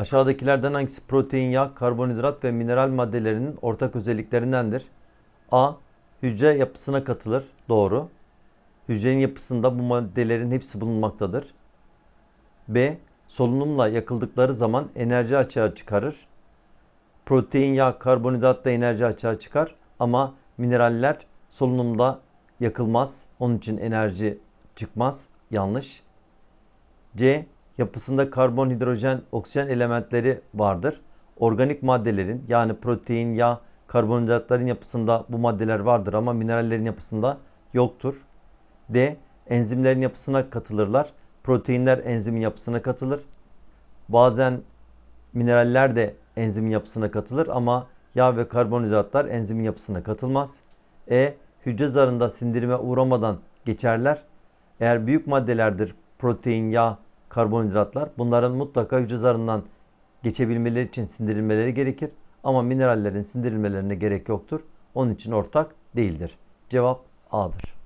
Aşağıdakilerden hangisi protein, yağ, karbonhidrat ve mineral maddelerinin ortak özelliklerindendir? A. Hücre yapısına katılır. Doğru. Hücrenin yapısında bu maddelerin hepsi bulunmaktadır. B. Solunumla yakıldıkları zaman enerji açığa çıkarır. Protein, yağ, karbonhidrat da enerji açığa çıkar ama mineraller solunumda yakılmaz. Onun için enerji çıkmaz. Yanlış. C. Yapısında karbon, hidrojen, oksijen elementleri vardır. Organik maddelerin yani protein, yağ, karbonhidratların yapısında bu maddeler vardır ama minerallerin yapısında yoktur. D. Enzimlerin yapısına katılırlar. Proteinler enzimin yapısına katılır. Bazen mineraller de enzimin yapısına katılır ama yağ ve karbonhidratlar enzimin yapısına katılmaz. E. Hücre zarında sindirime uğramadan geçerler. Eğer büyük maddelerdir protein, yağ, karbonhidratlar bunların mutlaka hücre zarından geçebilmeleri için sindirilmeleri gerekir. Ama minerallerin sindirilmelerine gerek yoktur. Onun için ortak değildir. Cevap A'dır.